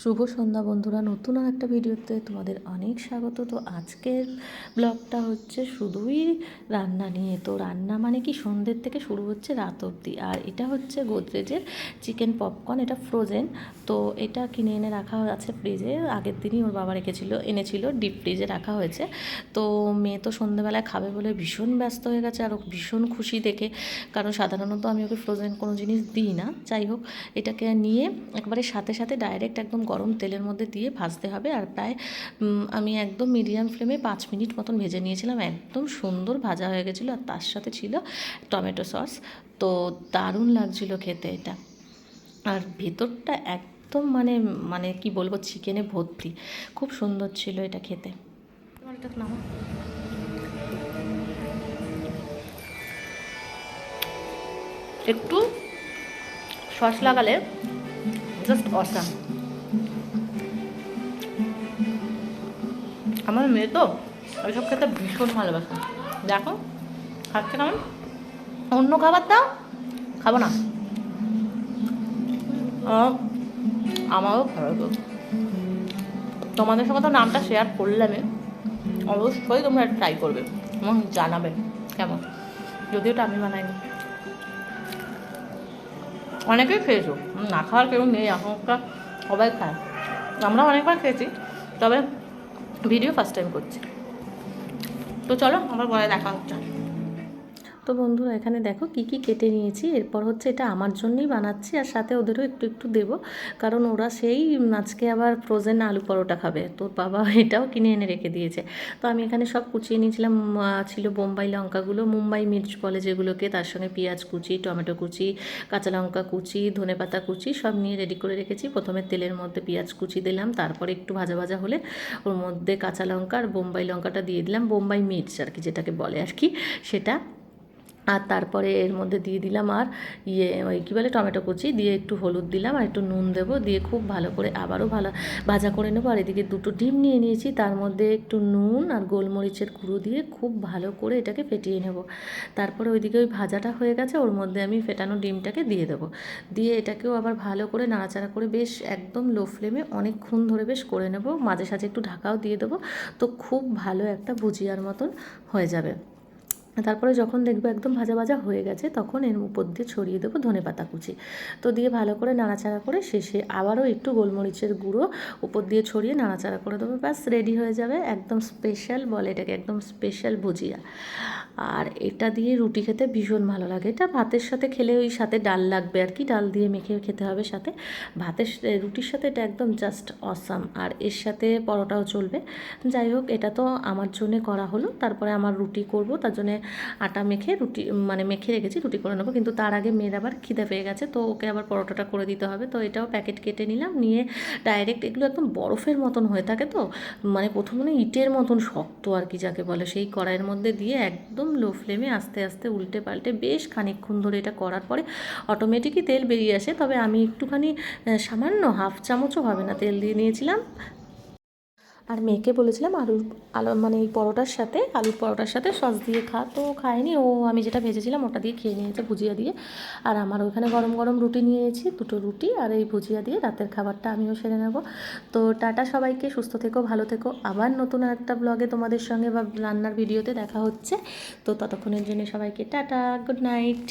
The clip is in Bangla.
শুভ সন্ধ্যা বন্ধুরা, নতুন আর একটা ভিডিওতে তোমাদের অনেক স্বাগত। তো আজকের ব্লগটা হচ্ছে শুধুই রান্না নিয়ে। তো রান্না মানে কি? সন্ধ্যের থেকে শুরু হচ্ছে রাত অবধি। আর এটা হচ্ছে গোদরেজের চিকেন পপকর্ন, এটা ফ্রোজেন তো এটা কিনে এনে রাখা আছে ফ্রিজে আগের দিনই ওর বাবা রেখেছিল, এনেছিল ডিপ ফ্রিজে রাখা হয়েছে। তো মেয়ে তো সন্ধ্যেবেলায় খাবে বলে ভীষণ ব্যস্ত হয়ে গেছে আর ভীষণ খুশি দেখে। কারণ সাধারণত আমি ওকে ফ্রোজেন কোনো জিনিস দিই না। যাই হোক, এটাকে নিয়ে একবারে সাথে সাথে ডাইরেক্ট একদম গরম তেলের মধ্যে দিয়ে ভাজতে হবে আর প্রায় আমি একদম মিডিয়াম ফ্লেমে পাঁচ মিনিট মতন ভেজে নিয়েছিলাম। একদম সুন্দর ভাজা হয়ে গেছিল আর তার সাথে ছিল টমেটো সস। তো দারুণ লাগছিল খেতে এটা। আর ভেতরটা একদম মানে মানে কি বলব, চিকেনে ভর্তি। খুব সুন্দর ছিল এটা খেতে। একটু সস লাগালে জাস্ট অসাম আমার মেয়ে তো ওইসব খেতে ভীষণ ভালোবাসে। দেখো, খাচ্ছে কেমন? অন্য খাবার দাও, খাব না। আমারও লাগে তোমাদের সঙ্গে তো নামটা শেয়ার করলামই। অবশ্যই তোমরা ট্রাই করবে এবং জানাবে কেমন। যদিও এটা আমি বানাইনি। অনেকেই খেয়েছো, না খাওয়ার কেউ নেই, এখনকার সবাই খায়। আমরা অনেকবার খেয়েছি, তবে ভিডিও ফার্স্ট টাইম করছি। তো চলো আবার পরে দেখা হচ্ছে। তো বন্ধুরা, এখানে দেখো কি কি কেটে নিয়েছি। এরপর হচ্ছে এটা আমার জন্যই বানাচ্ছি, আর সাথে ওদেরও একটু একটু দেবো। কারণ ওরা সেই আজকে আবার ফ্রোজেন আলু পরোটা খাবে। তো বাবা এটাও কিনে এনে রেখে দিয়েছে। তো আমি এখানে সব কুচিয়ে নিয়েছিলাম ছিল বোম্বাই লঙ্কাগুলো, মুম্বাই মির্চ বলে যেগুলোকে, তার সঙ্গে পেঁয়াজ কুচি, টমেটো কুচি, কাঁচা লঙ্কা কুচি ধনেপাতা কুচি, সব নিয়ে রেডি করে রেখেছি। প্রথমে তেলের মধ্যে পেঁয়াজ কুচি দিলাম, তারপরে একটু ভাজা ভাজা হলে ওর মধ্যে কাঁচা লঙ্কা আর বোম্বাই লঙ্কাটা দিয়ে দিলাম। বোম্বাই মির্চ আর কি যেটাকে বলে আর কি, সেটা আর তারপরে এর মধ্যে দিয়ে দিলাম আর ইয়ে ওই কী বলে টমেটো কুচি, দিয়ে একটু হলুদ দিলাম আর একটু নুন দেবো, দিয়ে খুব ভালো করে আবারও ভালো ভাজা করে নেব। আর এদিকে দুটো ডিম নিয়ে নিয়েছি, তার মধ্যে একটু নুন আর গোলমরিচের গুঁড়ো দিয়ে খুব ভালো করে এটাকে ফেটিয়ে নেব। তারপরে ওইদিকে ওই ভাজাটা হয়ে গেছে, ওর মধ্যে আমি ফেটানো ডিমটাকে দিয়ে দেবো। দিয়ে এটাকেও আবার ভালো করে নাড়াচাড়া করে বেশ একদম লো ফ্লেমে অনেকক্ষণ ধরে বেশ করে নেব। মাঝে সাঝে একটু ঢাকাও দিয়ে দেবো, তো খুব ভালো একটা ভুজিয়ার মতন হয়ে যাবে। তারপরে যখন দেখবে একদম ভাজা ভাজা হয়ে গেছে, তখন এর উপর দিয়ে ছড়িয়ে দেবো ধনে পাতা কুচি। তো দিয়ে ভালো করে নাড়াচাড়া করে শেষে আবারও একটু গোলমরিচের গুঁড়ো উপর দিয়ে ছড়িয়ে নাড়াচাড়া করে দেবো। ব্যাস রেডি হয়ে যাবে একদম স্পেশাল বলে এটাকে, একদম স্পেশাল ভুজিয়া। আর এটা দিয়ে রুটি খেতে ভীষণ ভালো লাগে। এটা ভাতের সাথে খেলে ওই সাথে ডাল লাগবে আর কি, ডাল দিয়ে মেখে খেতে হবে সাথে। ভাতের রুটির সাথে এটা একদম জাস্ট অসাম আর এর সাথে পরোটাও চলবে। যাই হোক, এটা তো আমার জন্যে করা হলো। তারপরে আমার রুটি করব, তার জন্যে আটা মেখে রুটি মানে মেখে রেখেছি, রুটি করে নেব। কিন্তু তার আগে মেয়ের আবার খিদে পেয়ে গেছে, তো ওকে আবার পরোটাটা করে দিতে হবে। তো এটাও প্যাকেট কেটে নিলাম, নিয়ে ডাইরেক্ট এগুলো একদম বরফের মতন হয়ে থাকে তো মানে প্রথমে ইটের মতন শক্ত আর কি যাকে বলে, সেই কড়াইয়ের মধ্যে দিয়ে একদম লো ফ্লেমে আস্তে আস্তে উল্টে পাল্টে বেশ খানিকক্ষণ ধরে এটা করার পরে অটোমেটিকই তেল বেরিয়ে আসে। তবে আমি একটুখানি সামান্য হাফ চামচও হবে না, তেল দিয়ে নিয়েছিলাম। আর মেয়েকে বলেছিলাম আলুর আলু মানে এই পরোটার সাথে, আলুর পরোটার সাথে সস দিয়ে খা। তো খায়নি, ও আমি যেটা ভেজেছিলাম ওটা দিয়ে খেয়ে নিয়েছে ভুজিয়া দিয়ে। আর আমার ওখানে গরম গরম রুটি নিয়েছি, দুটো রুটি আর এই ভুজিয়া দিয়ে। রাতের খাবারটা আমিও সেরে নেব। তো টাটা সবাইকে, সুস্থ থেকো, ভালো থেকো। আবার নতুন একটা ব্লগে তোমাদের সঙ্গে বা রান্নার ভিডিওতে দেখা হচ্ছে। তো ততক্ষণের জন্য সবাইকে টাটা গুড নাইট